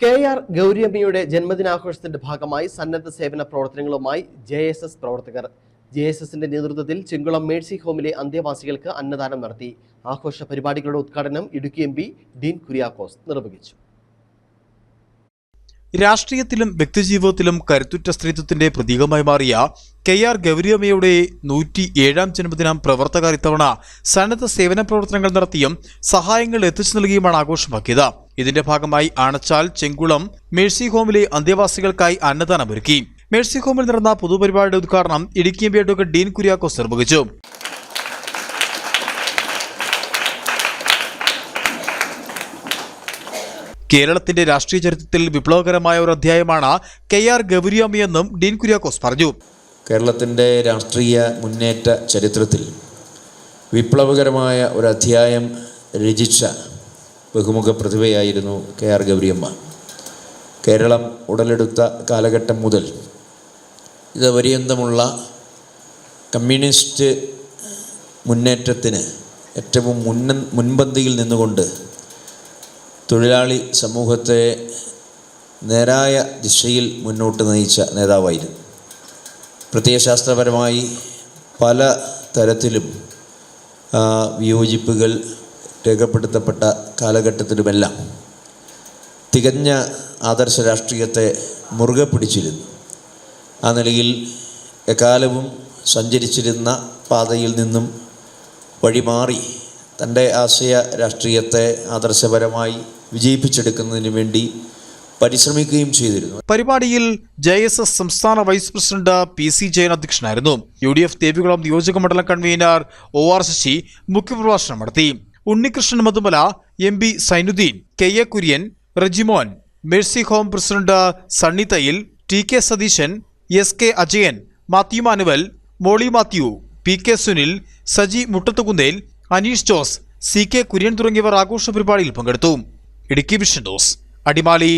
K R ഗൗരിയമ്മയുടെ ജന്മദിനാഘോഷത്തിന്റെ ഭാഗമായി സന്നദ്ധ സേവന പ്രവർത്തനങ്ങളുമായി ജെ എസ് എസ് പ്രവർത്തകർ. ജെ എസ് എസിന്റെ നേതൃത്വത്തിൽ ചിങ്കുളം മേഴ്സി ഹോമിലെ അന്തേവാസികൾക്ക് അന്നദാനം നടത്തി. ആഘോഷ പരിപാടികളുടെ ഉദ്ഘാടനം ഇടുക്കി എം ഡീൻ കുര്യാക്കോസ് നിർവഹിച്ചു. രാഷ്ട്രീയത്തിലും വ്യക്തിജീവിതത്തിലും കരുത്തുറ്റ സ്ത്രീത്വത്തിന്റെ പ്രതീകമായി മാറിയ കെ ആർ ഗൗരിയമ്മയുടെ നൂറ്റി ഏഴാം ജന്മദിനം പ്രവർത്തകർ ഇത്തവണ സന്നദ്ധ സേവന പ്രവർത്തനങ്ങൾ നടത്തിയും സഹായങ്ങൾ എത്തിച്ചു നൽകിയുമാണ് ആഘോഷമാക്കിയത്. ഇതിന്റെ ഭാഗമായി ആണച്ചാൽ ചെങ്കുളം മേഴ്സി ഹോമിലെ അന്തേവാസികൾക്കായി അന്നദാനമൊരുക്കി. മേഴ്സി ഹോമിൽ നടന്ന പൊതുപരിപാടിയുടെ ഉദ്ഘാടനം ഇടുക്കി എം അഡ്വക്കേറ്റ് ഡീൻ കുര്യാക്കോസ് നിർവഹിച്ചു. കേരളത്തിന്റെ രാഷ്ട്രീയ ചരിത്രത്തിൽ വിപ്ലവകരമായ ഒരു അധ്യായമാണ് കെ ആർ ഗൗരിയമ്മയെന്നും ഡീൻ കുര്യാക്കോസ് പറഞ്ഞു. കേരളത്തിന്റെ രാഷ്ട്രീയ മുന്നേറ്റ ചരിത്രത്തിൽ വിപ്ലവകരമായ ഒരു അധ്യായം രചിച്ച ബഹുമുഖ പ്രതിഭയായിരുന്നു കെ ആർ ഗൗരിയമ്മ. കേരളം ഉടലെടുത്ത കാലഘട്ടം മുതൽ ഇത് പര്യന്തമുള്ള കമ്മ്യൂണിസ്റ്റ് മുന്നേറ്റത്തിന് ഏറ്റവും മുൻ മുൻപന്തിയിൽ നിന്നുകൊണ്ട് തൊഴിലാളി സമൂഹത്തെ നേരായ ദിശയിൽ മുന്നോട്ട് നയിച്ച നേതാവായിരുന്നു. പ്രത്യയശാസ്ത്രപരമായി പല തരത്തിലും വിയോജിപ്പുകൾ രേഖപ്പെടുത്തപ്പെട്ട കാലഘട്ടത്തിലുമെല്ലാം തികഞ്ഞ ആദർശ രാഷ്ട്രീയത്തെ മുറുകെ പിടിച്ചിരുന്നു. ആ നിലയിൽ എക്കാലവും സഞ്ചരിച്ചിരുന്ന പാതയിൽ നിന്നും വഴിമാറി തന്റെ ആശയ രാഷ്ട്രീയത്തെ ആദർശപരമായി വിജയിപ്പിച്ചെടുക്കുന്നതിന് വേണ്ടി പരിശ്രമിക്കുകയും ചെയ്തിരുന്നു. പരിപാടിയിൽ ജെ എസ് എസ് സംസ്ഥാന vice president P C Jayan അധ്യക്ഷനായിരുന്നു. യു ഡി എഫ് ദേവികുളം നിയോജക മണ്ഡലം കൺവീനർ ഒ ആർ ശശി മുഖ്യപ്രഭാഷണം നടത്തി. Unnikrishnan Madhumala M P Sainuddin K A Kurian Rejimon Mercy home president Sunny Thayyil T K Satheesan S K Ajayan Mathew Manuel Molly Mathew P K Sunil Saji Muttathukunnel Aneesh Jose C K Kurian തുടങ്ങിയവർ ആഘോഷ പരിപാടിയിൽ പങ്കെടുത്തു. Idukki vision news. Adimali